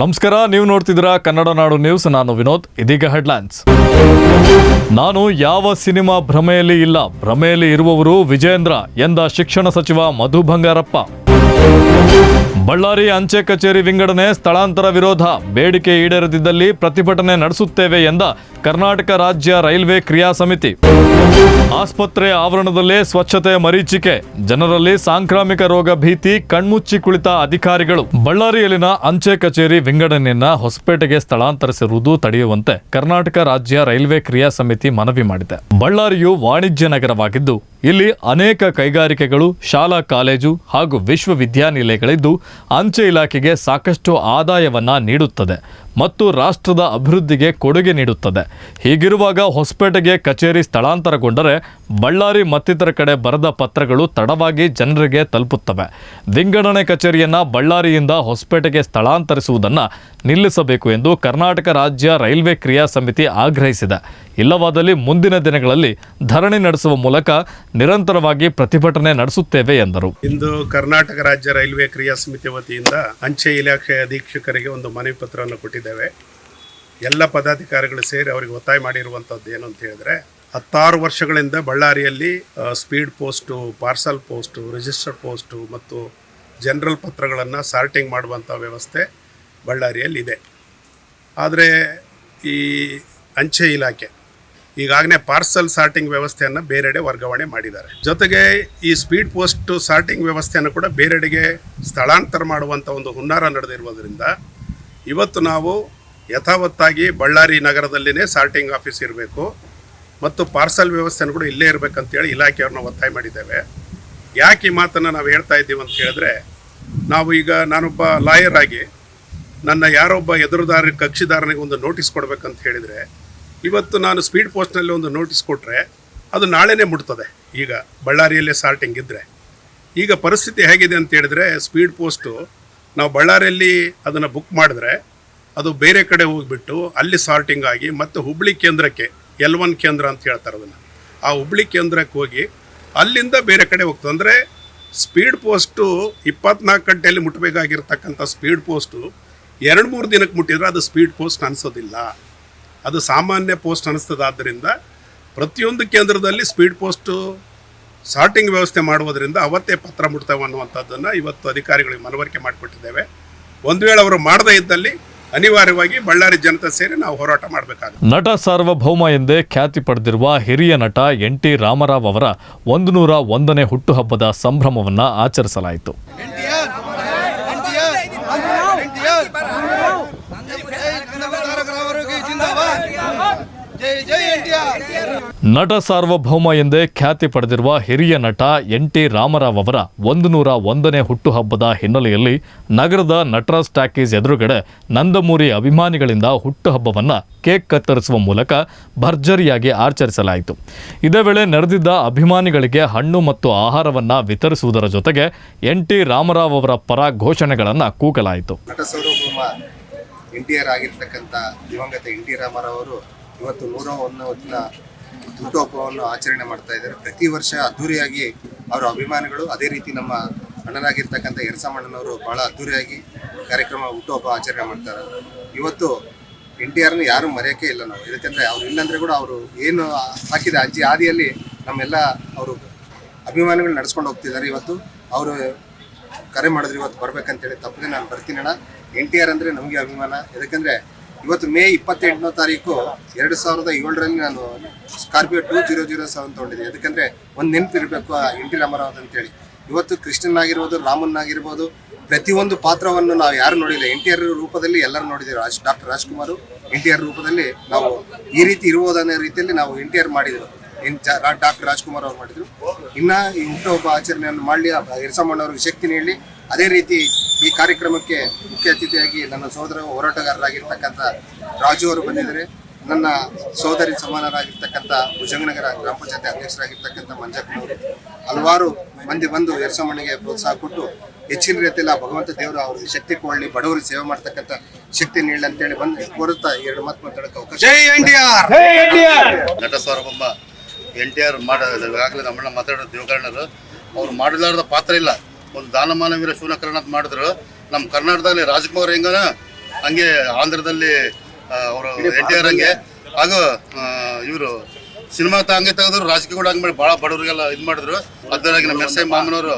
ನಮಸ್ಕಾರ, ನೀವು ನೋಡ್ತಿದ್ದೀರಾ ಕನ್ನಡ ನಾಡು ನ್ಯೂಸ್. ನಾನು ವಿನೋದ್, ಇದೀಗ ಹೆಡ್ಲೈನ್ಸ್. ನಾನು ಯಾವ ಸಿನಿಮಾ ಭ್ರಮೆಯಲ್ಲಿ ಇಲ್ಲ. ಭ್ರಮೆಯಲ್ಲಿ ಇರುವವರು ವಿಜೇಂದ್ರ ಎಂದ ಶಿಕ್ಷಣ ಸಚಿವ ಮಧು ಬಂಗಾರಪ್ಪ. ಬಳ್ಳಾರಿ ಅಂಚೆ ಕಚೇರಿ ವಿಂಗಡಣೆ ಸ್ಥಳಾಂತರ ವಿರೋಧ. ಬೇಡಿಕೆ ಈಡೇರದಿದ್ದಲ್ಲಿ ಪ್ರತಿಭಟನೆ ನಡೆಸುತ್ತೇವೆ ಎಂದ ಕರ್ನಾಟಕ ರಾಜ್ಯ ರೈಲ್ವೆ ಕ್ರಿಯಾ ಸಮಿತಿ. ಆಸ್ಪತ್ರೆ ಆವರಣದಲ್ಲೇ ಸ್ವಚ್ಛತೆ ಮರೀಚಿಕೆ. ಜನರಲ್ಲಿ ಸಾಂಕ್ರಾಮಿಕ ರೋಗ ಭೀತಿ, ಕಣ್ಮುಚ್ಚಿ ಕುಳಿತ ಅಧಿಕಾರಿಗಳು. ಬಳ್ಳಾರಿಯಲ್ಲಿನ ಅಂಚೆ ಕಚೇರಿ ವಿಂಗಡಣೆಯನ್ನ ಹೊಸಪೇಟೆಗೆ ಸ್ಥಳಾಂತರಿಸಿರುವುದು ತಡೆಯುವಂತೆ ಕರ್ನಾಟಕ ರಾಜ್ಯ ರೈಲ್ವೆ ಕ್ರಿಯಾ ಸಮಿತಿ ಮನವಿ ಮಾಡಿದೆ. ಬಳ್ಳಾರಿಯು ವಾಣಿಜ್ಯ ನಗರವಾಗಿದ್ದು, ಇಲ್ಲಿ ಅನೇಕ ಕೈಗಾರಿಕೆಗಳು, ಶಾಲಾ ಕಾಲೇಜು ಹಾಗೂ ವಿಶ್ವವಿದ್ಯಾನಿಲಯಗಳಿದ್ದು, ಅಂಚೆ ಇಲಾಖೆಗೆ ಸಾಕಷ್ಟು ಆದಾಯವನ್ನ ನೀಡುತ್ತದೆ. ಮತ್ತು ರಾಷ್ಟ್ರದ ಅಭಿವೃದ್ಧಿಗೆ ಕೊಡುಗೆ ನೀಡುತ್ತದೆ. ಹೀಗಿರುವಾಗ ಹೊಸಪೇಟೆಗೆ ಕಚೇರಿ ಸ್ಥಳಾಂತರಗೊಂಡರೆ ಬಳ್ಳಾರಿ ಮತ್ತಿತರ ಕಡೆ ಬರೆದ ಪತ್ರಗಳು ತಡವಾಗಿ ಜನರಿಗೆ ತಲುಪುತ್ತವೆ. ವಿಂಗಡಣೆ ಕಚೇರಿಯನ್ನು ಬಳ್ಳಾರಿಯಿಂದ ಹೊಸಪೇಟೆಗೆ ಸ್ಥಳಾಂತರಿಸುವುದನ್ನು ನಿಲ್ಲಿಸಬೇಕು ಎಂದು ಕರ್ನಾಟಕ ರಾಜ್ಯ ರೈಲ್ವೆ ಕ್ರಿಯಾ ಸಮಿತಿ ಆಗ್ರಹಿಸಿದೆ. ಇಲ್ಲವಾದಲ್ಲಿ ಮುಂದಿನ ದಿನಗಳಲ್ಲಿ ಧರಣಿ ನಡೆಸುವ ಮೂಲಕ ನಿರಂತರವಾಗಿ ಪ್ರತಿಭಟನೆ ನಡೆಸುತ್ತೇವೆ ಎಂದರು. ಇಂದು ಕರ್ನಾಟಕ ರಾಜ್ಯ ರೈಲ್ವೆ ಕ್ರಿಯಾ ಸಮಿತಿ ವತಿಯಿಂದ ಅಂಚೆ ಇಲಾಖೆ ಅಧೀಕ್ಷಕರಿಗೆ ಒಂದು ಮನವಿ ಪತ್ರವನ್ನು ಕೊಟ್ಟಿದ್ದೇವೆ ಎಲ್ಲ ಪದಾಧಿಕಾರಿಗಳು ಸೇರಿ ಅವರಿಗೆ ಒತ್ತಾಯ ಮಾಡಿರುವಂಥದ್ದು ಏನು ಅಂತ ಹೇಳಿದ್ರೆ, ಹತ್ತಾರು ವರ್ಷಗಳಿಂದ ಬಳ್ಳಾರಿಯಲ್ಲಿ speed post parcel post register post ಮತ್ತು ಜನರಲ್ ಪತ್ರಗಳನ್ನು ಸಾರ್ಟಿಂಗ್ ಮಾಡುವಂಥ ವ್ಯವಸ್ಥೆ ಬಳ್ಳಾರಿಯಲ್ಲಿದೆ ಆದರೆ ಈ ಅಂಚೆ ಇಲಾಖೆ ಈಗಾಗಲೇ ಪಾರ್ಸಲ್ ಸಾರ್ಟಿಂಗ್ ವ್ಯವಸ್ಥೆಯನ್ನು ಬೇರೆಡೆ ವರ್ಗಾವಣೆ ಮಾಡಿದ್ದಾರೆ. ಜೊತೆಗೆ ಈ ಸ್ಪೀಡ್ ಪೋಸ್ಟ್ ಸಾರ್ಟಿಂಗ್ ವ್ಯವಸ್ಥೆಯನ್ನು ಕೂಡ ಬೇರೆಡೆಗೆ ಸ್ಥಳಾಂತರ ಮಾಡುವಂಥ ಒಂದು ಹುನ್ನಾರ ನಡೆದಿರುವುದರಿಂದ ಇವತ್ತು ನಾವು ಯಥಾವತ್ತಾಗಿ ಬಳ್ಳಾರಿ ನಗರದಲ್ಲಿನೇ ಸಾರ್ಟಿಂಗ್ ಆಫೀಸ್ ಇರಬೇಕು ಮತ್ತು ಪಾರ್ಸಲ್ ವ್ಯವಸ್ಥೆನೂ ಕೂಡ ಇಲ್ಲೇ ಇರಬೇಕಂತೇಳಿ ಇಲಾಖೆಯವ್ರನ್ನ ಒತ್ತಾಯ ಮಾಡಿದ್ದೇವೆ. ಯಾಕೆ ಈ ಮಾತನ್ನು ನಾವು ಹೇಳ್ತಾ ಇದ್ದೀವಿ ಅಂತ ಹೇಳಿದ್ರೆ, ನಾವು ಈಗ ನಾನೊಬ್ಬ ಲಾಯರ್ ಆಗಿ ನನ್ನ ಯಾರೊಬ್ಬ ಎದುರುದಾರ ಕಕ್ಷಿದಾರನಿಗೆ ಒಂದು ನೋಟಿಸ್ ಕೊಡಬೇಕಂತ ಹೇಳಿದರೆ, ಇವತ್ತು ನಾನು ಸ್ಪೀಡ್ ಪೋಸ್ಟ್ನಲ್ಲಿ ಒಂದು ನೋಟಿಸ್ ಕೊಟ್ಟರೆ ಅದು ನಾಳೆನೇ ಮುಟ್ತದೆ ಈಗ ಬಳ್ಳಾರಿಯಲ್ಲೇ ಸಾರ್ಟಿಂಗ್ ಇದ್ದರೆ ಈಗ ಪರಿಸ್ಥಿತಿ ಹೇಗಿದೆ ಅಂತ ಹೇಳಿದ್ರೆ, ಸ್ಪೀಡ್ ಪೋಸ್ಟು ನಾವು ಬಳ್ಳಾರಿಯಲ್ಲಿ ಅದನ್ನು ಬುಕ್ ಮಾಡಿದ್ರೆ ಅದು ಬೇರೆ ಕಡೆ ಹೋಗಿಬಿಟ್ಟು ಅಲ್ಲಿ ಸಾರ್ಟಿಂಗ್ ಆಗಿ ಮತ್ತು ಹುಬ್ಳಿ ಕೇಂದ್ರಕ್ಕೆ ಎಲ್ ಒನ್ ಕೇಂದ್ರ ಅಂತ ಹೇಳ್ತಾರೆ ಅದನ್ನು. ಆ ಹುಬ್ಳಿ ಕೇಂದ್ರಕ್ಕೆ ಹೋಗಿ ಅಲ್ಲಿಂದ ಬೇರೆ ಕಡೆ ಹೋಗ್ತದೆ. ಅಂದರೆ ಸ್ಪೀಡ್ ಪೋಸ್ಟು ಇಪ್ಪತ್ನಾಲ್ಕು ಗಂಟೆಯಲ್ಲಿ ಮುಟ್ಟಬೇಕಾಗಿರ್ತಕ್ಕಂಥ ಸ್ಪೀಡ್ ಪೋಸ್ಟು ಎರಡು ಮೂರು ದಿನಕ್ಕೆ ಮುಟ್ಟಿದ್ರೆ ಅದು ಸ್ಪೀಡ್ ಪೋಸ್ಟ್ ಅನಿಸೋದಿಲ್ಲ. ಅದು ಸಾಮಾನ್ಯ ಪೋಸ್ಟ್ ಅನಿಸ್ತದಾದ್ದರಿಂದ ಪ್ರತಿಯೊಂದು ಕೇಂದ್ರದಲ್ಲಿ ಸ್ಪೀಡ್ ಪೋಸ್ಟು ಸಾರ್ಟಿಂಗ್ ವ್ಯವಸ್ಥೆ ಮಾಡುವುದರಿಂದ ಅವತ್ತೇ ಪತ್ರ ಮುಟ್ತವೆ ಅನ್ನುವಂಥದ್ದನ್ನು ಇವತ್ತು ಅಧಿಕಾರಿಗಳಿಗೆ ಮನವರಿಕೆ ಮಾಡಿಕೊಟ್ಟಿದ್ದೇವೆ. ಒಂದು ವೇಳೆ ಅವರು ಮಾಡದೇ ಇದ್ದಲ್ಲಿ ಅನಿವಾರ್ಯವಾಗಿ ಬಳ್ಳಾರಿ ಜನತೆ ಸೇರಿ ನಾವು ಹೋರಾಟ ಮಾಡಬೇಕಾಗುತ್ತೆ. ನಟ ಸಾರ್ವಭೌಮ ಎಂದೇ ಖ್ಯಾತಿ ಪಡೆದಿರುವ ಹಿರಿಯ ನಟ ಎನ್ ಟಿ ರಾಮರಾವ್ ಅವರ ಒಂದು ನೂರ ಒಂದನೇ ಹುಟ್ಟುಹಬ್ಬದ ಸಂಭ್ರಮವನ್ನು ಆಚರಿಸಲಾಯಿತು. ನಟ ಸಾರ್ವಭೌಮ ಎಂದೇ ಖ್ಯಾತಿ ಪಡೆದಿರುವ ಹಿರಿಯ ನಟ ಎನ್ ಟಿ ರಾಮರಾವ್ ಅವರ ಒಂದು ನೂರ ಒಂದನೇ ಹುಟ್ಟುಹಬ್ಬದ ಹಿನ್ನೆಲೆಯಲ್ಲಿ ನಗರದ ನಟರಾಜ್ ಟ್ಯಾಕೀಸ್ ಎದುರುಗಡೆ ನಂದಮೂರಿ ಅಭಿಮಾನಿಗಳಿಂದ ಹುಟ್ಟುಹಬ್ಬವನ್ನು ಕೇಕ್ ಕತ್ತರಿಸುವ ಮೂಲಕ ಭರ್ಜರಿಯಾಗಿ ಆಚರಿಸಲಾಯಿತು. ಇದೇ ವೇಳೆ ನಡೆದಿದ್ದ ಅಭಿಮಾನಿಗಳಿಗೆ ಹಣ್ಣು ಮತ್ತು ಆಹಾರವನ್ನು ವಿತರಿಸುವುದರ ಜೊತೆಗೆ ಎನ್ ಟಿ ರಾಮರಾವ್ ಅವರ ಪರ ಘೋಷಣೆಗಳನ್ನು ಕೂಗಲಾಯಿತು ಇವತ್ತು ನೂರ ಒಂದನ ಹುಟ್ಟುಹಬ್ಬವನ್ನು ಆಚರಣೆ ಮಾಡ್ತಾ ಇದ್ದಾರೆ. ಪ್ರತಿ ವರ್ಷ ಅದ್ಧೂರಿಯಾಗಿ ಅವರ ಅಭಿಮಾನಿಗಳು ಅದೇ ರೀತಿ ನಮ್ಮ ಅಣ್ಣನಾಗಿರ್ತಕ್ಕಂಥ ಎರಸಮಣ್ಣನವರು ಬಹಳ ಅದ್ಧೂರಿಯಾಗಿ ಕಾರ್ಯಕ್ರಮ ಹುಟ್ಟುಹಬ್ಬ ಆಚರಣೆ ಮಾಡ್ತಾರೆ. ಇವತ್ತು ಎನ್ ಟಿ ಆರ್ನ ಯಾರು ಮರೆಯೋಕೆ ಇಲ್ಲ ನಾವು. ಯಾಕಂದರೆ ಅವ್ರು ಇಲ್ಲಾಂದರೆ ಕೂಡ ಅವರು ಏನು ಹಾಕಿದ ಅಜ್ಜಿ ಆದಿಯಲ್ಲಿ ನಮ್ಮೆಲ್ಲ ಅವರು ಅಭಿಮಾನಿಗಳು ನಡೆಸ್ಕೊಂಡು ಹೋಗ್ತಿದ್ದಾರೆ ಇವತ್ತು. ಅವರು ಕರೆ ಮಾಡಿದ್ರೆ ಇವತ್ತು ಬರ್ಬೇಕಂತೇಳಿ ತಪ್ಪದೆ ನಾನು ಬರ್ತೀನಿ ಅಣ್ಣ. ಎನ್ ಟಿ ಆರ್ ಅಂದರೆ ನಮಗೆ ಅಭಿಮಾನ. ಯಾಕಂದರೆ ಇವತ್ತು ಮೇ ಇಪ್ಪತ್ತೆಂಟನೇ ತಾರೀಕು ಎರಡು ಸಾವಿರದ ಏಳರಲ್ಲಿ ನಾನು Scorpio two zero zero seven ತೊಗೊಂಡಿದ್ದೆ ಯಾಕಂದರೆ ಒಂದು ನೆನಪಿರಬೇಕು ಆ ಎಂಟಿ ರಾಮರಾವ್ ಅಂತೇಳಿ. ಇವತ್ತು ಕೃಷ್ಣನ್ ಆಗಿರ್ಬೋದು, ರಾಮನ್ ಆಗಿರ್ಬೋದು, ಪ್ರತಿಯೊಂದು ಪಾತ್ರವನ್ನು ನಾವು ಯಾರು ನೋಡಿಲ್ಲ. ಎನ್ ಟಿ ಆರ್ ರೂಪದಲ್ಲಿ ಎಲ್ಲರೂ ನೋಡಿದ್ದೀವಿ. Raj, doctor Rajkumar N T R ರೂಪದಲ್ಲಿ ನಾವು ಈ ರೀತಿ ಇರುವುದನ್ನ ರೀತಿಯಲ್ಲಿ ನಾವು ಎನ್ ಟಿ ಆರ್ ಮಾಡಿದ್ರು. ಎನ್ ಡಾಕ್ಟರ್ ರಾಜ್ಕುಮಾರ್ ಅವ್ರು ಮಾಡಿದ್ರು. ಇನ್ನು ಈ ಹುಟ್ಟುಹಬ್ಬ ಆಚರಣೆಯನ್ನು ಮಾಡಲಿ ಇರಸಮ್ಮಣ್ಣವ್ರಿಗೆ ಶಕ್ತಿ ನೀಡಲಿ ಅದೇ ರೀತಿ ಈ ಕಾರ್ಯಕ್ರಮಕ್ಕೆ ಮುಖ್ಯ ಅತಿಥಿಯಾಗಿ ನನ್ನ ಸಹೋದರ ಹೋರಾಟಗಾರರಾಗಿರ್ತಕ್ಕಂಥ ರಾಜು ಅವರು ಬಂದಿದ್ದಾರೆ. ನನ್ನ ಸೋದರಿ ಸಮಾನರಾಗಿರ್ತಕ್ಕಂಥ ಭುಜಂಗನಗರ ಗ್ರಾಮ ಪಂಚಾಯತಿ ಅಧ್ಯಕ್ಷರಾಗಿರ್ತಕ್ಕಂಥ ಮಂಜಪ್ಪನವರು ಹಲವಾರು ಮಂದಿ ಬಂದು ಎರಸಮ್ಮನಿಗೆ ಪ್ರೋತ್ಸಾಹ ಕೊಟ್ಟು ಹೆಚ್ಚಿನ ರೀತಿಯಲ್ಲಿ ಭಗವಂತ ದೇವರು ಅವ್ರಿಗೆ ಶಕ್ತಿ ಕೊಡಲಿ ಬಡವರಿಗೆ ಸೇವೆ ಮಾಡ್ತಕ್ಕಂಥ ಶಕ್ತಿ ನೀಡಲಿ ಅಂತೇಳಿ ಬಂದು ಕೋರುತ್ತಾ ಎರಡು ಮಾತು ಮಾತಾಡಕ್ಕೆ ಅವಕಾಶ ಜೈ ಎನ್ ನಟ ಸಾರ್ವಭೌಮ ಎನ್ ಟಿ ಆರ್ ಮಾಡ ಈಗಾಗಲೇ ನಮ್ಮನ್ನ ಮಾತಾಡೋ ದೇವಕಾರಣರು ಅವ್ರು ಮಾಡಲಾರದ ಪಾತ್ರ ಇಲ್ಲ. ಒಂದು ದಾನ ಮಾನವೀರ ಶಿವನಕರಣ ಅಂತ ಮಾಡಿದ್ರು. ನಮ್ಮ ಕರ್ನಾಟಕದಲ್ಲಿ ರಾಜ್ಕುಮಾರ್ ಹೆಂಗನ, ಹಂಗೆ ಆಂಧ್ರದಲ್ಲಿ ಅವರು ಎನ್ ಟಿ ಆರ್ ಹಂಗೆ. ಹಾಗೂ ಇವರು ಸಿನಿಮಾ ಹಂಗೆ ತೆಗೆದ್ರು ರಾಜಕೀಯ ಕೂಡ ಹಂಗೆ ಭಾಳ ಬಡವರಿಗೆಲ್ಲ ಇದು ಮಾಡಿದ್ರು. ಅದರಾಗಿ ನಮ್ಮ ಎರಸೈ ಮಾಮನವರು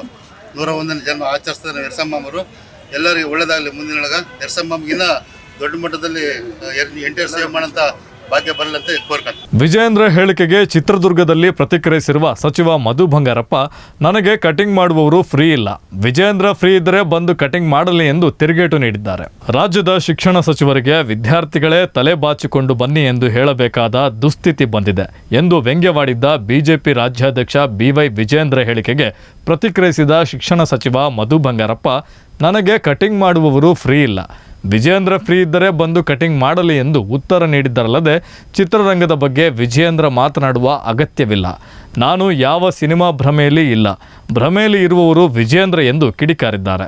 ನೂರ ಒಂದನೇ ಜನ್ಮ ಆಚರಿಸ್ತಾರೆ ಎರ್ಸಮ್ಮ ಮಾಮರು. ಎಲ್ಲರಿಗೂ ಒಳ್ಳೇದಾಗಲಿ ಮುಂದಿನೊಳಗೆ ಎರ್ಸಮ್ಮ ಮಾಮಗಿನ್ನ ದೊಡ್ಡ ಮಟ್ಟದಲ್ಲಿ ಎನ್ ಟಿ ಆರ್ ಸೇವೆ ಮಾಡೋಂಥ ಭಾಗ್ಯ ವಿಜಯೇಂದ್ರ ಹೇಳಿಕೆಗೆ ಚಿತ್ರದುರ್ಗದಲ್ಲಿ ಪ್ರತಿಕ್ರಿಯಿಸಿರುವ ಸಚಿವ ಮಧು ಬಂಗಾರಪ್ಪ, ನನಗೆ ಕಟಿಂಗ್ ಮಾಡುವವರು ಫ್ರೀ ಇಲ್ಲ. ವಿಜಯೇಂದ್ರ ಫ್ರೀ ಇದ್ದರೆ ಬಂದು ಕಟಿಂಗ್ ಮಾಡಲಿ ಎಂದು ತಿರುಗೇಟು ನೀಡಿದ್ದಾರೆ. ರಾಜ್ಯದ ಶಿಕ್ಷಣ ಸಚಿವರಿಗೆ ವಿದ್ಯಾರ್ಥಿಗಳೇ ತಲೆ ಬಾಚಿಕೊಂಡು ಬನ್ನಿ ಎಂದು ಹೇಳಬೇಕಾದ ದುಸ್ಥಿತಿ ಬಂದಿದೆ ಎಂದು ವ್ಯಂಗ್ಯವಾಡಿದ್ದ ಬಿಜೆಪಿ ರಾಜ್ಯಾಧ್ಯಕ್ಷ ಬಿವೈ ವಿಜಯೇಂದ್ರ ಹೇಳಿಕೆಗೆ ಪ್ರತಿಕ್ರಿಯಿಸಿದ ಶಿಕ್ಷಣ ಸಚಿವ ಮಧು ಬಂಗಾರಪ್ಪ ನನಗೆ ಕಟಿಂಗ್ ಮಾಡುವವರು ಫ್ರೀ ಇಲ್ಲ. ವಿಜಯೇಂದ್ರ ಫ್ರೀ ಇದ್ದರೆ ಬಂದು ಕಟಿಂಗ್ ಮಾಡಲಿ ಎಂದು ಉತ್ತರ ನೀಡಿದ್ದರಲ್ಲದೆ ಚಿತ್ರರಂಗದ ಬಗ್ಗೆ ವಿಜಯೇಂದ್ರ ಮಾತನಾಡುವ ಅಗತ್ಯವಿಲ್ಲ. ನಾನು ಯಾವ ಸಿನಿಮಾ ಭ್ರಮೆಯಲ್ಲಿ ಇಲ್ಲ. ಭ್ರಮೆಯಲ್ಲಿ ಇರುವವರು ವಿಜಯೇಂದ್ರ ಎಂದು ಕಿಡಿಕಾರಿದ್ದಾರೆ.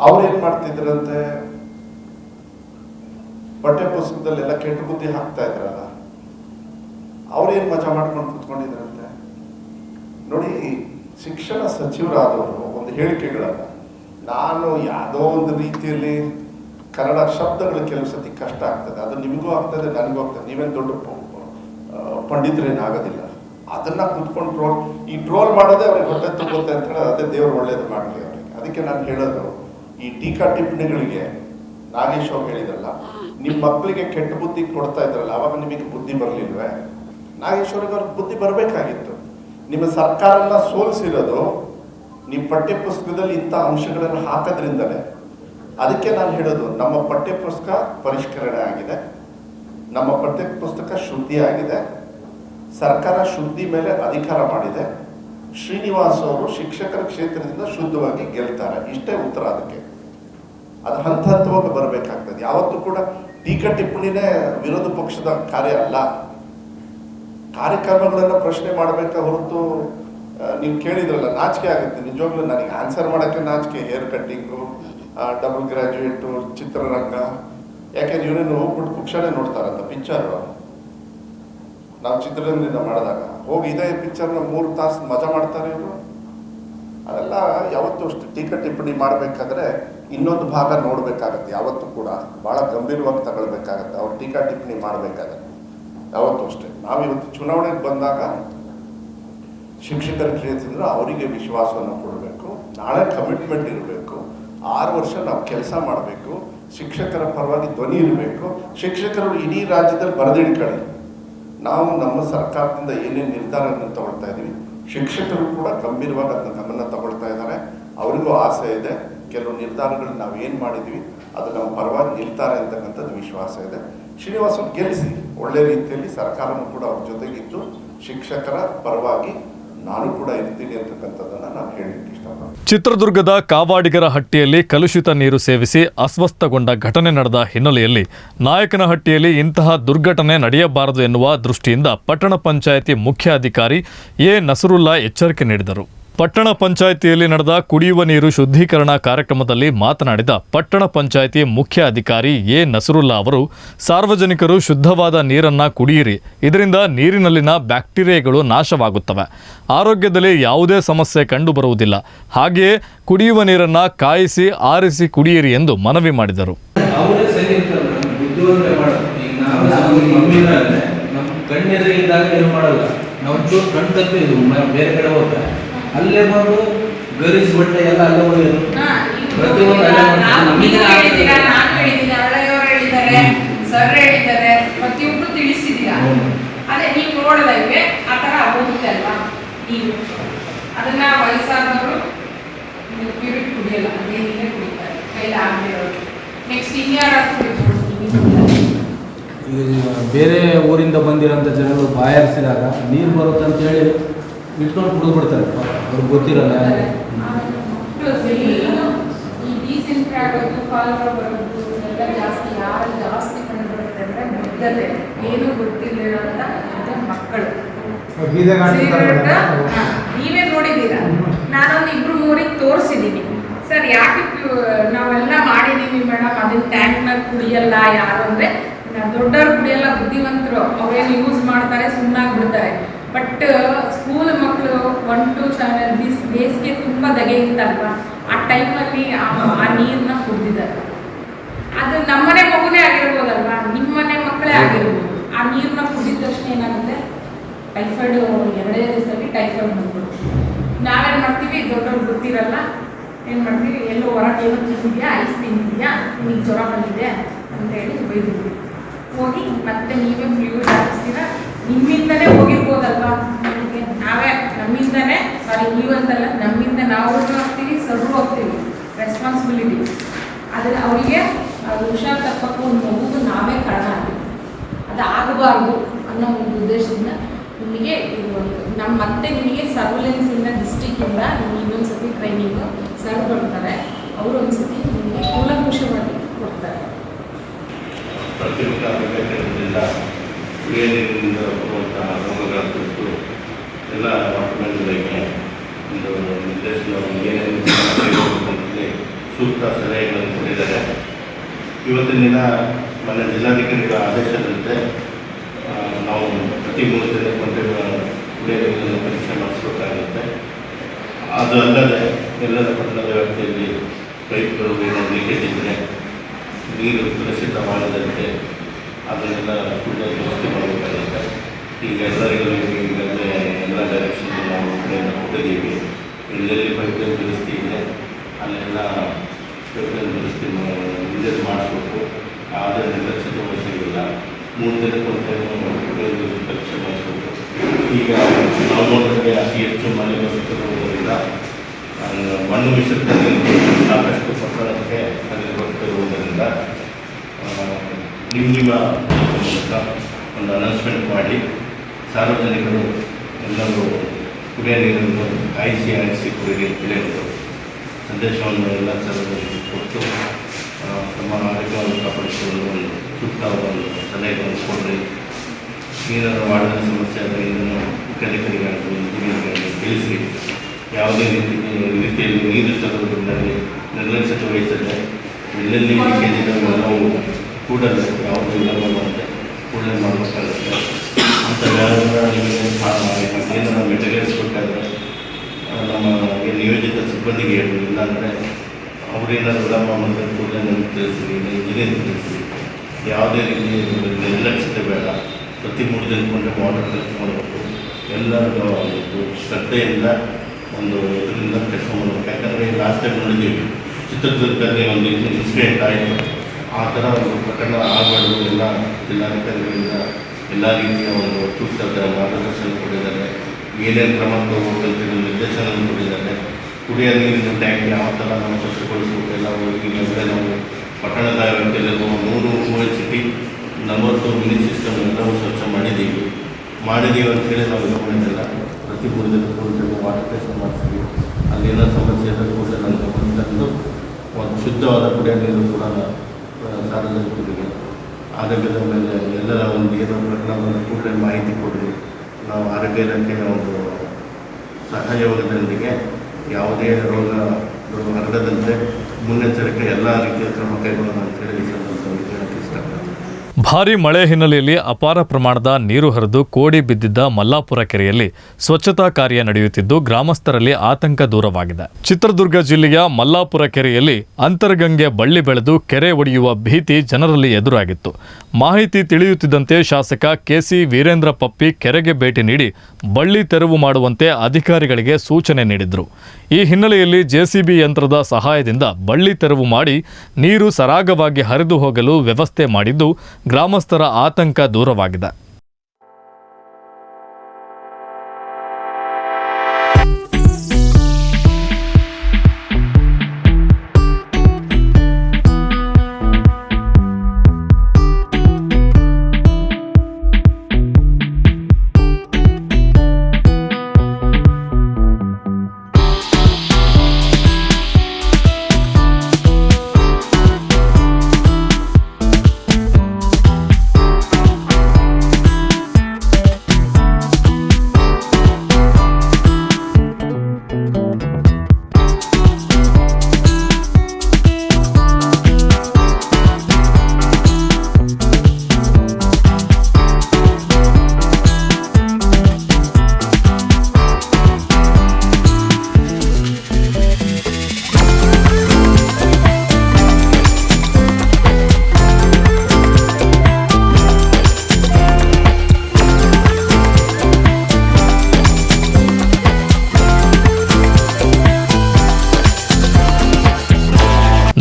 ಅವ್ರೇನ್ ಮಾಡ್ತಿದ್ರಂತೆ? ಪಠ್ಯ ಪುಸ್ತಕದಲ್ಲೆಲ್ಲ ಕೆಟ್ಟ ಬುದ್ಧಿ ಹಾಕ್ತಾ ಇದ್ರಲ್ಲ. ಅವ್ರೇನ್ ಮಜಾ ಮಾಡ್ಕೊಂಡು ಕುತ್ಕೊಂಡಿದ್ರಂತೆ? ನೋಡಿ ಶಿಕ್ಷಣ ಸಚಿವರಾದವರು ಒಂದು ಹೇಳಿಕೆಗಳನ್ನು, ನಾನು ಯಾವುದೋ ಒಂದು ರೀತಿಯಲ್ಲಿ ಕನ್ನಡ ಶಬ್ದಗಳು ಕೆಲವು ಸತಿ ಕಷ್ಟ ಆಗ್ತದೆ. ಅದು ನಿಮಗೂ ಆಗ್ತದೆ, ನನಗೂ ಆಗ್ತದೆ. ನೀವೇನು ದೊಡ್ಡ ಪಂಡಿತರೇನಾಗೋದಿಲ್ಲ. ಅದನ್ನ ಕುತ್ಕೊಂಡು ಟ್ರೋಲ್, ಈ ಟ್ರೋಲ್ ಮಾಡೋದೇ ಅವ್ರಿಗೆ ಹೊಟ್ಟೆ ತುಂಬುತ್ತೆ ಅಂತ ಹೇಳಿ ಅದೇ ದೇವರು ಒಳ್ಳೇದು ಮಾಡಲಿ ಅವರಿಗೆ. ಅದಕ್ಕೆ ನಾನು ಹೇಳೋದು, ಈ ಟೀಕಾ ಟಿಪ್ಪಣಿಗಳಿಗೆ ನಾಗೇಶ್ ಅವ್ರು ಹೇಳಿದ್ರಲ್ಲ ನಿಮ್ಮ ಮಕ್ಕಳಿಗೆ ಕೆಟ್ಟ ಬುದ್ಧಿ ಕೊಡ್ತಾ ಇದ್ರಲ್ಲ, ಅವಾಗ ನಿಮಗೆ ಬುದ್ಧಿ ಬರಲಿಲ್ವೇ? ನಾಗೇಶ್ ಅವ್ರಿಗೆ ಅವ್ರಿಗೆ ಬುದ್ಧಿ ಬರಬೇಕಾಗಿತ್ತು. ನಿಮ್ಮ ಸರ್ಕಾರನ ಸೋಲಿಸಿರೋದು ನಿಮ್ಮ ಪಠ್ಯಪುಸ್ತಕದಲ್ಲಿ ಇಂಥ ಅಂಶಗಳನ್ನು ಹಾಕೋದ್ರಿಂದಲೇ ಅದಕ್ಕೆ ನಾನು ಹೇಳೋದು, ನಮ್ಮ ಪಠ್ಯಪುಸ್ತಕ ಪರಿಷ್ಕರಣೆ ಆಗಿದೆ. ನಮ್ಮ ಪಠ್ಯ ಪುಸ್ತಕ ಶುದ್ಧಿ ಆಗಿದೆ. ಸರ್ಕಾರ ಶುದ್ಧಿ ಮೇಲೆ ಅಧಿಕಾರ ಮಾಡಿದೆ. ಶ್ರೀನಿವಾಸ್ ಅವರು ಶಿಕ್ಷಕರ ಕ್ಷೇತ್ರದಿಂದ ಶುದ್ಧವಾಗಿ ಗೆಲ್ತಾರೆ. ಇಷ್ಟೇ ಉತ್ತರ ಅದಕ್ಕೆ. ಅದು ಹಂತ ಹಂತವಾಗಿ ಬರಬೇಕಾಗ್ತದೆ. ಯಾವತ್ತೂ ಕೂಡ ಟೀಕಾ ಟಿಪ್ಪಣಿನೇ ವಿರೋಧ ಪಕ್ಷದ ಕಾರ್ಯ ಅಲ್ಲ. ಕಾರ್ಯಕ್ರಮಗಳನ್ನ ಪ್ರಶ್ನೆ ಮಾಡಬೇಕಾ ಹೊರತು ನೀವು ಕೇಳಿದ್ರಲ್ಲ, ನಾಚಿಕೆ ಆಗುತ್ತೆ. ನಿಜವಾಗ್ಲೂ ನನಗೆ ಆನ್ಸರ್ ಮಾಡೋಕ್ಕೆ ನಾಚಿಕೆ ಹೇರ್ ಕಟ್ಟಿಂಗು ಡಬಲ್ ಗ್ರಾಜುಯೇಟು ಚಿತ್ರರಂಗ. ಯಾಕೆಂದ್ರೆ ಇವರೇನು ಹೋಗ್ಬಿಟ್ಟು ಕುಕ್ಷಣೆ ನೋಡ್ತಾರಂತ ಪಿಕ್ಚರು ನಾವು ಚಿತ್ರರಂಗದಿಂದ ಮಾಡಿದಾಗ. ಹೋಗಿ ಇದೇ ಪಿಕ್ಚರ್ನ ಮೂರು ತಾಸು ಮಜಾ ಮಾಡ್ತಾರೆ ಇವರು. ಅದೆಲ್ಲ ಯಾವತ್ತೂ ಅಷ್ಟು ಟೀಕಾ ಟಿಪ್ಪಣಿ ಮಾಡಬೇಕಾದ್ರೆ ಇನ್ನೊಂದು ಭಾಗ ನೋಡಬೇಕಾಗತ್ತೆ, ಯಾವತ್ತೂ ಕೂಡ. ಭಾಳ ಗಂಭೀರವಾಗಿ ತಗೊಳ್ಬೇಕಾಗತ್ತೆ, ಅವ್ರು ಟೀಕಾ ಟಿಪ್ಪಣಿ ಮಾಡಬೇಕಾದ್ರೆ. ಯಾವತ್ತೂ ಅಷ್ಟೇ. ನಾವಿವತ್ತು ಚುನಾವಣೆಗೆ ಬಂದಾಗ ಶಿಕ್ಷಕರ ಕ್ಷೇತ್ರದಿಂದ ಅವರಿಗೆ ವಿಶ್ವಾಸವನ್ನು ಕೊಡಬೇಕು, ನಾಳೆ ಕಮಿಟ್ಮೆಂಟ್ ಇರಬೇಕು, ಆರು ವರ್ಷ ನಾವು ಕೆಲಸ ಮಾಡಬೇಕು, ಶಿಕ್ಷಕರ ಪರವಾಗಿ ಧ್ವನಿ ಇರಬೇಕು. ಶಿಕ್ಷಕರು ಇಡೀ ರಾಜ್ಯದಲ್ಲಿ ಬರೆದಿಡ್ಕೊಳ್ಳಿ. ನಾವು ನಮ್ಮ ಸರ್ಕಾರದಿಂದ ಏನೇನು ನಿರ್ಧಾರವನ್ನು ತಗೊಳ್ತಾ ಇದ್ದೀವಿ ಶಿಕ್ಷಕರು ಕೂಡ ಗಂಭೀರವಾಗಿ ಅದನ್ನು ಗಮನ ತಗೊಳ್ತಾ ಇದ್ದಾರೆ. ಅವರಿಗೂ ಆಸೆ ಇದೆ, ಕೆಲವು ನಿರ್ಧಾರಗಳನ್ನ ನಾವು ಏನು ಮಾಡಿದ್ವಿ, ಅದು ನಮ್ಮ ಪರವಾಗಿ ನಿಲ್ತಾರೆ ಅಂತಕ್ಕಂಥದ್ದು ವಿಶ್ವಾಸ ಇದೆ. ಶ್ರೀನಿವಾಸನ್ ಗೆಲ್ಲಿಸಿ, ಒಳ್ಳೆ ರೀತಿಯಲ್ಲಿ ಸರ್ಕಾರವೂ ಕೂಡ ಅವ್ರ ಜೊತೆಗಿದ್ದು ಶಿಕ್ಷಕರ ಪರವಾಗಿ ನಾನು ಕೂಡ ಇರ್ತೀನಿ ಅಂತಕ್ಕಂಥದ್ದನ್ನು ನಾನು ಹೇಳಲಿಕ್ಕೆ ಇಷ್ಟಪಡ್ತೀನಿ. ಚಿತ್ರದುರ್ಗದ ಕಾವಾಡಿಗರ ಹಟ್ಟಿಯಲ್ಲಿ ಕಲುಷಿತ ನೀರು ಸೇವಿಸಿ ಅಸ್ವಸ್ಥಗೊಂಡ ಘಟನೆ ನಡೆದ ಹಿನ್ನೆಲೆಯಲ್ಲಿ ನಾಯಕನಹಟ್ಟಿಯಲ್ಲಿ ಇಂತಹ ದುರ್ಘಟನೆ ನಡೆಯಬಾರದು ಎನ್ನುವ ದೃಷ್ಟಿಯಿಂದ ಪಟ್ಟಣ ಪಂಚಾಯಿತಿ ಮುಖ್ಯ ಅಧಿಕಾರಿ ಎ ನಸರುಲ್ಲಾ ಎಚ್ಚರಿಕೆ ನೀಡಿದರು. ಪಟ್ಟಣ ಪಂಚಾಯಿತಿಯಲ್ಲಿ ನಡೆದ ಕುಡಿಯುವ ನೀರು ಶುದ್ಧೀಕರಣ ಕಾರ್ಯಕ್ರಮದಲ್ಲಿ ಮಾತನಾಡಿದ ಪಟ್ಟಣ ಪಂಚಾಯಿತಿ ಮುಖ್ಯ ಅಧಿಕಾರಿ ಎ ನಸರುಲ್ಲಾ ಅವರು, ಸಾರ್ವಜನಿಕರು ಶುದ್ಧವಾದ ನೀರನ್ನ ಕುಡಿಯಿರಿ, ಇದರಿಂದ ನೀರಿನಲ್ಲಿನ ಬ್ಯಾಕ್ಟೀರಿಯಾಗಳು ನಾಶವಾಗುತ್ತವೆ. ಆರೋಗ್ಯದಲ್ಲಿ ಯಾವುದೇ ಸಮಸ್ಯೆ ಕಂಡುಬರುವುದಿಲ್ಲ. ಹಾಗೆಯೇ ಕುಡಿಯುವ ನೀರನ್ನ ಕಾಯಿಸಿ, ಆರಿಸಿ ಕುಡಿಯಿರಿ ಎಂದು ಮನವಿ ಮಾಡಿದರು. ನಾವು ಅಲ್ಲೇ ಬಂದು ಗರೀಸ್ ಬಟ್ಟೆ ಎಲ್ಲ ಅಲ್ಲೇ ಹೋಗಿದ್ರು ಪ್ರತಿಯೊಂದು ಅಲ್ಲೇ ಸರ್ ಹೇಳಿದ್ದಾರೆ, ತಿಳಿಸಿದ್ದೀರಾ. ಹೌದು. ಅದೇ ನೀವು ನೋಡೋದಕ್ಕೆ ಆ ಥರ ಹೋಗುತ್ತೆ ಅಲ್ವಾ? ನೀವು. ಅದನ್ನ ವಯಸ್ಸಾದವರು ಪ್ಯೂರಿಟ್ ಕುಡಿಯಲ್ಲ ಅದೇ ನೀರೇ ಕುಡಿತಾರೆ. ಕೈಲಿ ಆಗದಿರೋರು ನೆಕ್ಸ್ಟ್ ಇನ್ಯಾರು ಕುಡಿತಾರೆ. ಈಗ ಬೇರೆ ಊರಿಂದ ಬಂದಿರೋಂಥ ಜನರು ಬಾಯಾರಿಸಿದಾಗ ನೀರು ಬರುತ್ತೆ ಅಂತ ಹೇಳಿ ಇಟ್ಕೊಂಡು ಕುಡಿದು ಬಿಡ್ತಾರೆ. ಅವ್ರಿಗೆ ಗೊತ್ತಿರಲ್ಲ ಏನೂ? ಗೊತ್ತಿಲ್ಲ ಮಕ್ಕಳು. ನೀವೇ ನೋಡಿದ್ದೀರಾ? ನಾನೊಂದು ಇಬ್ರು ಮೂರಿಗೆ ತೋರಿಸಿದ್ದೀನಿ ಸರ್ ಯಾಕೆ ನಾವೆಲ್ಲ ಮಾಡಿದೀವಿ ಮೇಡಮ್ ಅದನ್ನ ಟ್ಯಾಂಕ್ನಾಗ ಕುಡಿಯಲ್ಲ ಯಾರು ಅಂದ್ರೆ ದೊಡ್ಡವ್ರು ಕುಡಿಯಲ್ಲ ಬುದ್ಧಿವಂತರು ಅವ್ರೇನು ಯೂಸ್ ಮಾಡ್ತಾರೆ ಸುಮ್ಮನಾಗಿ ಬಿಡ್ತಾರೆ. ಬಟ್ ಸ್ಕೂಲ್ ಮಕ್ಕಳು ಒನ್ ಟು ಸೆವೆನ್ ಬಿಸ್ ಬೇಸಿಗೆ ತುಂಬ ದಗೆ ಇತ್ತಲ್ವಾ? ಆ ಟೈಮಲ್ಲಿ ಆ ನೀರನ್ನ ಕುಡಿದಿದ್ದಾರೆ. ಅದು ನಮ್ಮನೆ ಮಗುನೇ ಆಗಿರ್ಬೋದಲ್ವಾ? ನಿಮ್ಮನೆ ಮಕ್ಕಳೇ ಆಗಿರ್ಬೋದು. ಆ ನೀರನ್ನ ಕುಡಿದ ತಕ್ಷಣ ಏನಾಗುತ್ತೆ? ಟೈಫಾಯ್ಡ್ ಎರಡೇ ದಿವಸದಲ್ಲಿ ಟೈಫಾಯ್ಡ್ ಬಂದ್ಬಿಡುತ್ತೆ. ನಾವೇನು ಮಾಡ್ತೀವಿ? ದೊಡ್ಡವ್ರು ಗೊತ್ತಿರಲ್ಲ. ಏನು ಮಾಡ್ತೀವಿ? ಎಲ್ಲೋ ಹೊರಗೆ ಏನೋ ತಿಂದಿದ್ಯಾ? ಐಸ್ ತಿಂದಿದ್ಯಾ? ನಿಮಗೆ ಜ್ವರ ಬಂದಿದೆ ಅಂತ ಹೇಳಿ ಬೈದ್ಬಿಡ್ತೀವಿ ಹೋಗಿ ಮತ್ತೆ ನೀವೇ ಫ್ಲೂಯಿಡ್ ಹಾಕಿಸ್ತೀರಾ? ನಿಮ್ಮಿಂದನೇ ಹೋಗಿರ್ಬೋದಲ್ವಾ? ನಾವೇ ನಮ್ಮಿಂದನೇ ಸಾರಿ ನೀವಂತಲ್ಲ, ನಮ್ಮಿಂದ ನಾವು ಹೋಗ್ತೀವಿ ಸರ್ರು ಹೋಗ್ತೀವಿ ರೆಸ್ಪಾನ್ಸಿಬಿಲಿಟಿ ಆದರೆ ಅವರಿಗೆ ಅದು ಹುಷಾರು ತಪ್ಪಕ್ಕೆ ಒಂದು ಮಗುದು ನಾವೇ ಕಾರಣ ಆಗ್ತೀವಿ ಅದು ಆಗಬಾರ್ದು ಅನ್ನೋ ಒಂದು ಉದ್ದೇಶದಿಂದ ನಿಮಗೆ ನಮ್ಮ ಮತ್ತೆ ನಿಮಗೆ ಸರ್ವಿಲೆನ್ಸಿಂದ ಡಿಸ್ಟಿಕ್ಕಿಂದ ನಿಮಗೆ ಇನ್ನೊಂದು ಸತಿ ಟ್ರೈನಿಂಗು ಸರ್ವ್ ಕೊಡ್ತಾರೆ. ಅವರು ಒಂದು ಸತಿ ನಿಮಗೆ ಕೂಲಂಕುಷವಾಗಿ ಕೊಡ್ತಾರೆ. ನೀರಿನಿಂದ ಬರುವಂತಹ ಕ್ರಮಗಳ ಕುರಿತು ಎಲ್ಲ ಡಾಕ್ಯುಮೆಂಟ್ಗಳಿಗೆ ಒಂದು ನಿರ್ದೇಶನ ಏನೇನು ಸೂಕ್ತ ಸಲಹೆಗಳನ್ನು ಕೊಟ್ಟಿದ್ದಾರೆ. ಇವತ್ತಿನ ದಿನ ಮನೆ ಜಿಲ್ಲಾಧಿಕಾರಿಗಳ ಆದೇಶದಂತೆ ನಾವು ಪ್ರತಿ ಮೂರು ದಿನಕ್ಕೊಂದು ಕುಡಿಯ ಪರೀಕ್ಷೆ ಮಾಡಿಸಬೇಕಾಗುತ್ತೆ. ಅದು ಅಲ್ಲದೆ ಎಲ್ಲರ ಪಟ್ಟಣದ ವ್ಯಾಪ್ತಿಯಲ್ಲಿ ಪೈಪ್ಗಳು ಏನಾದರೂ ಲೀಕೇಜ್ ಇದ್ದರೆ ನೀರು ಸುರಕ್ಷಿತವಾಗದಂತೆ ಅದನ್ನೆಲ್ಲ ವ್ಯವಸ್ಥೆ ಮಾಡಬೇಕಾಗುತ್ತೆ. ಈಗ ಎಲ್ಲರಿಗೂ ಈಗಾಗಲೇ ಎಲ್ಲ ಡೈರೆಕ್ಷನ್ ನಾವು ಕಡೆಯನ್ನು ಕೊಟ್ಟಿದ್ದೀವಿ. ಎಲ್ಲೆಲ್ಲಿ ಪೈಪ್ಲೈನ್ ದುರಸ್ತಿ ಇದೆ. ಅಲ್ಲೆಲ್ಲ ಪೈಪ್ಲೈನ್ ದುರಸ್ತಿ ಹಿಂದೆ ಮಾಡಿಸ್ಬೇಕು. ಆದರೆ ನಿರ್ಲಕ್ಷ್ಯತೆ ವಹಿಸಿಲ್ಲ ಮೂರು ದಿನಕ್ಕೊಂದು ಪರೀಕ್ಷೆ ಮಾಡಿಸ್ಬೇಕು ಈಗ ನಾವು ನೋಡಿದ್ರೆ ಅತಿ ಹೆಚ್ಚು ಬರುತ್ತಿರುವುದರಿಂದ ಆ, ಮಣ್ಣು ಮಿಶ್ರಿತ ನೀರು ಸಾಕಷ್ಟು ಪಟ್ಟಣಕ್ಕೆ ಹರಿದು ಬರ್ತಿರುವುದರಿಂದ ಆ, ನಿಮ್ಮ ನಿಮ್ಮ ಮೂಲಕ ಒಂದು ಅನೌನ್ಸ್ಮೆಂಟ್ ಮಾಡಿ ಸಾರ್ವಜನಿಕರು ಎಲ್ಲರೂ ಕುಡಿಯ ನೀರನ್ನು ಕಾಯಿಸಿ ಆಯಿಸಿ ಅಂತೇಳಿ ಒಂದು ಸಂದೇಶವನ್ನು ಎಲ್ಲ ಸಾರ್ವಜನಿಕರಿಗೆ ಕೊಟ್ಟು ತಮ್ಮ ಆರೋಗ್ಯವನ್ನು ಕಾಪಾಡಿಕೊಳ್ಳಲು ಒಂದು ಸೂಕ್ತವಾದ ಒಂದು ಸಲಹೆಗಳನ್ನು ಕೊಡ್ರಿ. ನೀರನ್ನು ಮಾಡಿದ ಸಮಸ್ಯೆ ಆದರೆ ಇದನ್ನು ಮುಖ್ಯಾಧಿಕಾರಿಗಾಗಲಿ ಇಂಜಿನಿಯರ್ಗಾಗಲಿ ತಿಳಿಸಿ ಯಾವುದೇ ರೀತಿ ರೀತಿಯಲ್ಲಿ ನೀರು ಸರೋದ್ರಲ್ಲಿ ನಿರ್ಲಕ್ಷ್ಯತೆ ವಹಿಸದೆ ಎಲ್ಲೆಲ್ಲಿ ಎಲ್ಲವೂ ಕೂಡಲೇ ಯಾವುದು ಇಲ್ಲ ಕೂಡಲೇ ಮಾಡಬೇಕಾಗುತ್ತೆ. ಅಂತ ಏನಾರ ಮೆಟೀರಿಯಲ್ಸ್ಬೇಕಾದ್ರೆ ನಮ್ಮ ಏನು ನಿಯೋಜಿತ ಸಿಬ್ಬಂದಿಗೆ ಹೇಳಿ ಇಲ್ಲಾಂದರೆ ಅವರೇನಾದ್ರು ವಿಳಂಬ ಮಾಡಿದ್ರೆ ಕೂಡಲೇ ನಮಗೆ ತಿಳಿಸ್ತೀವಿ ಇಂಜಿನಿಯರ್ ತಿಳಿಸ್ತೀವಿ. ಯಾವುದೇ ರೀತಿ ನಿರ್ಲಕ್ಷ್ಯತೆ ಬೇಡ. ಪ್ರತಿ ಮೂರು ದಿನಕ್ಕೊಂಡೆ ವಾಟರ್ ಟೆಸ್ಟ್ ಮಾಡಬೇಕು. ಎಲ್ಲರೂ ಒಂದು ಶ್ರದ್ಧೆಯಿಂದ ಒಂದು ಇದರಿಂದ ಕೆಲಸ ಮಾಡಬೇಕು. ಯಾಕಂದರೆ ಲಾಸ್ಟ್ ಟೈಮ್ ನೋಡಿದ್ದೀವಿ, ಚಿತ್ರದುರ್ಗದಲ್ಲಿ ಒಂದು ಇನ್ಸಿಡೆಂಟ್ ಆಯಿತು. ಆ ಥರ ಒಂದು ಪ್ರಕರಣ ಆಗಬಾರ್ದು. ಎಲ್ಲ ಜಿಲ್ಲಾಧಿಕಾರಿಗಳಿಂದ ಎಲ್ಲ ರೀತಿಯ ಒಂದು ಸೂಕ್ತ ಮಾರ್ಗದರ್ಶನ ಕೊಟ್ಟಿದ್ದಾರೆ. ಏನೇನು ಕ್ರಮ ತಗೋಬೇಕಂತ ನಿರ್ದೇಶನ ಕೊಟ್ಟಿದ್ದಾರೆ. ಕುಡಿಯೋ ನೀರಿನ ಟ್ಯಾಂಕ್ ಯಾವ ಥರ ನಾವು ಸ್ವಚ್ಛಗೊಳಿಸಬೇಕು, ಎಲ್ಲ ಈಗಾಗಲೇ ನಾವು ಪಟ್ಟಣದ ವ್ಯಾಪ್ತಿಯಲ್ಲಿರುವ ನೂರು ಮೂರು ಸಿಟಿ ನಲವತ್ತು ಮಿನಿ ಸಿಸ್ಟಮ್ ಎಲ್ಲವೂ ಸ್ವಚ್ಛ ಮಾಡಿದ್ದೀವಿ. ಮಾಡಿದ್ದೀವಿ ಅಂತೇಳಿ ನಾವು ಇದು ಮಾಡಿದ್ದಲ್ಲ ಪ್ರತಿ ಮೂರು ಕೂಡ ವಾಟರ್ ಟೆಸ್ಟ್ ಮಾಡಿಸ್ತೀವಿ. ಅಲ್ಲೇನೋ ಸಮಸ್ಯೆ ಇದ್ದರೂ ಕೂಡ ನಾನು ಗಮನಕ್ಕೆ ತಂದು ಒಂದು ಶುದ್ಧವಾದ ಕುಡಿಯೋ ನೀರು ಕೂಡ ಸಾರ್ವಜನಿಕರಿಗೆ ಆರೋಗ್ಯದ ಮೇಲೆ ಎಲ್ಲರ ಒಂದು ಏನೋ ಪ್ರಕರಣವನ್ನು ಕೂಡಲೇ ಮಾಹಿತಿ ಕೊಡಿ ನಾವು ಆರೋಗ್ಯ ಇಲಾಖೆಯ ಒಂದು ಸಹಯೋಗದೊಂದಿಗೆ ಯಾವುದೇ ರೋಗ ಹರಡದಂತೆ ಮುನ್ನೆಚ್ಚರಿಕೆ ಎಲ್ಲ ರೀತಿಯ ಕ್ರಮ ಕೈಗೊಳ್ಳೋಣ ಅಂತೇಳಿ ಈ ಸಂದರ್ಭದಲ್ಲಿ ಹೇಳಕ್ಕೆ ಇಷ್ಟಪಡ್ತೀನಿ. ಭಾರಿ ಮಳೆ ಹಿನ್ನೆಲೆಯಲ್ಲಿ ಅಪಾರ ಪ್ರಮಾಣದ ನೀರು ಹರಿದು ಕೋಡಿ ಬಿದ್ದಿದ್ದ ಮಲ್ಲಾಪುರ ಕೆರೆಯಲ್ಲಿ ಸ್ವಚ್ಛತಾ ಕಾರ್ಯ ನಡೆಯುತ್ತಿದ್ದು ಗ್ರಾಮಸ್ಥರಲ್ಲಿ ಆತಂಕ ದೂರವಾಗಿದೆ. ಚಿತ್ರದುರ್ಗ ಜಿಲ್ಲೆಯ ಮಲ್ಲಾಪುರ ಕೆರೆಯಲ್ಲಿ ಅಂತರ್ಗಂಗೆ ಬಳ್ಳಿ ಬೆಳೆದು ಕೆರೆ ಒಡೆಯುವ ಭೀತಿ ಜನರಲ್ಲಿ ಎದುರಾಗಿತ್ತು. ಮಾಹಿತಿ ತಿಳಿಯುತ್ತಿದ್ದಂತೆ ಶಾಸಕ ಕೆಸಿ ವೀರೇಂದ್ರ ಪಪ್ಪಿ ಕೆರೆಗೆ ಭೇಟಿ ನೀಡಿ ಬಳ್ಳಿ ತೆರವು ಮಾಡುವಂತೆ ಅಧಿಕಾರಿಗಳಿಗೆ ಸೂಚನೆ ನೀಡಿದರು. ಈ ಹಿನ್ನೆಲೆಯಲ್ಲಿ ಜೆಸಿಬಿ ಯಂತ್ರದ ಸಹಾಯದಿಂದ ಬಳ್ಳಿ ತೆರವು ಮಾಡಿ ನೀರು ಸರಾಗವಾಗಿ ಹರಿದು ಹೋಗಲು ವ್ಯವಸ್ಥೆ ಮಾಡಿದ್ದು ಗ್ರಾಮಸ್ಥರ ಆತಂಕ ದೂರವಾಗಿದೆ.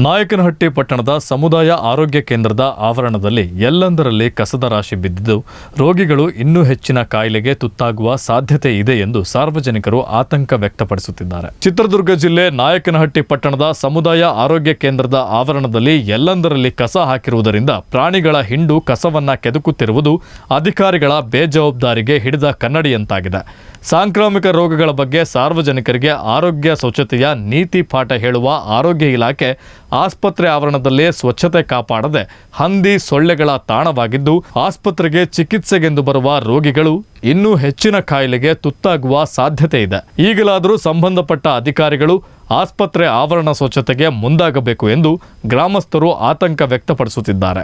ನಾಯಕನಹಟ್ಟಿ ಪಟ್ಟಣದ ಸಮುದಾಯ ಆರೋಗ್ಯ ಕೇಂದ್ರದ ಆವರಣದಲ್ಲಿ ಎಲ್ಲೆಂದರಲ್ಲಿ ಕಸದ ರಾಶಿ ಬಿದ್ದಿದ್ದು, ರೋಗಿಗಳು ಇನ್ನೂ ಹೆಚ್ಚಿನ ಕಾಯಿಲೆಗೆ ತುತ್ತಾಗುವ ಸಾಧ್ಯತೆ ಇದೆ ಎಂದು ಸಾರ್ವಜನಿಕರು ಆತಂಕ ವ್ಯಕ್ತಪಡಿಸುತ್ತಿದ್ದಾರೆ. ಚಿತ್ರದುರ್ಗ ಜಿಲ್ಲೆ ನಾಯಕನಹಟ್ಟಿ ಪಟ್ಟಣದ ಸಮುದಾಯ ಆರೋಗ್ಯ ಕೇಂದ್ರದ ಆವರಣದಲ್ಲಿ ಎಲ್ಲೆಂದರಲ್ಲಿ ಕಸ ಹಾಕಿರುವುದರಿಂದ ಪ್ರಾಣಿಗಳ ಹಿಂಡು ಕಸವನ್ನ ಕೆದಕುತ್ತಿರುವುದು ಅಧಿಕಾರಿಗಳ ಬೇಜವಾಬ್ದಾರಿಗೆ ಹಿಡಿದ ಕನ್ನಡಿಯಂತಾಗಿದೆ. ಸಾಂಕ್ರಾಮಿಕ ರೋಗಗಳ ಬಗ್ಗೆ ಸಾರ್ವಜನಿಕರಿಗೆ ಆರೋಗ್ಯ ಸ್ವಚ್ಛತೆಯ ನೀತಿ ಪಾಠ ಹೇಳುವ ಆರೋಗ್ಯ ಇಲಾಖೆ ಆಸ್ಪತ್ರೆ ಆವರಣದಲ್ಲೇ ಸ್ವಚ್ಛತೆ ಕಾಪಾಡದೆ ಹಂದಿ ಸೊಳ್ಳೆಗಳ ತಾಣವಾಗಿದ್ದು, ಆಸ್ಪತ್ರೆಗೆ ಚಿಕಿತ್ಸೆಗೆಂದು ಬರುವ ರೋಗಿಗಳು ಇನ್ನೂ ಹೆಚ್ಚಿನ ಕಾಯಿಲೆಗೆ ತುತ್ತಾಗುವ ಸಾಧ್ಯತೆ ಇದೆ. ಈಗಲಾದರೂ ಸಂಬಂಧಪಟ್ಟ ಅಧಿಕಾರಿಗಳು ಆಸ್ಪತ್ರೆ ಆವರಣ ಸ್ವಚ್ಛತೆಗೆ ಮುಂದಾಗಬೇಕು ಎಂದು ಗ್ರಾಮಸ್ಥರು ಆತಂಕ ವ್ಯಕ್ತಪಡಿಸುತ್ತಿದ್ದಾರೆ.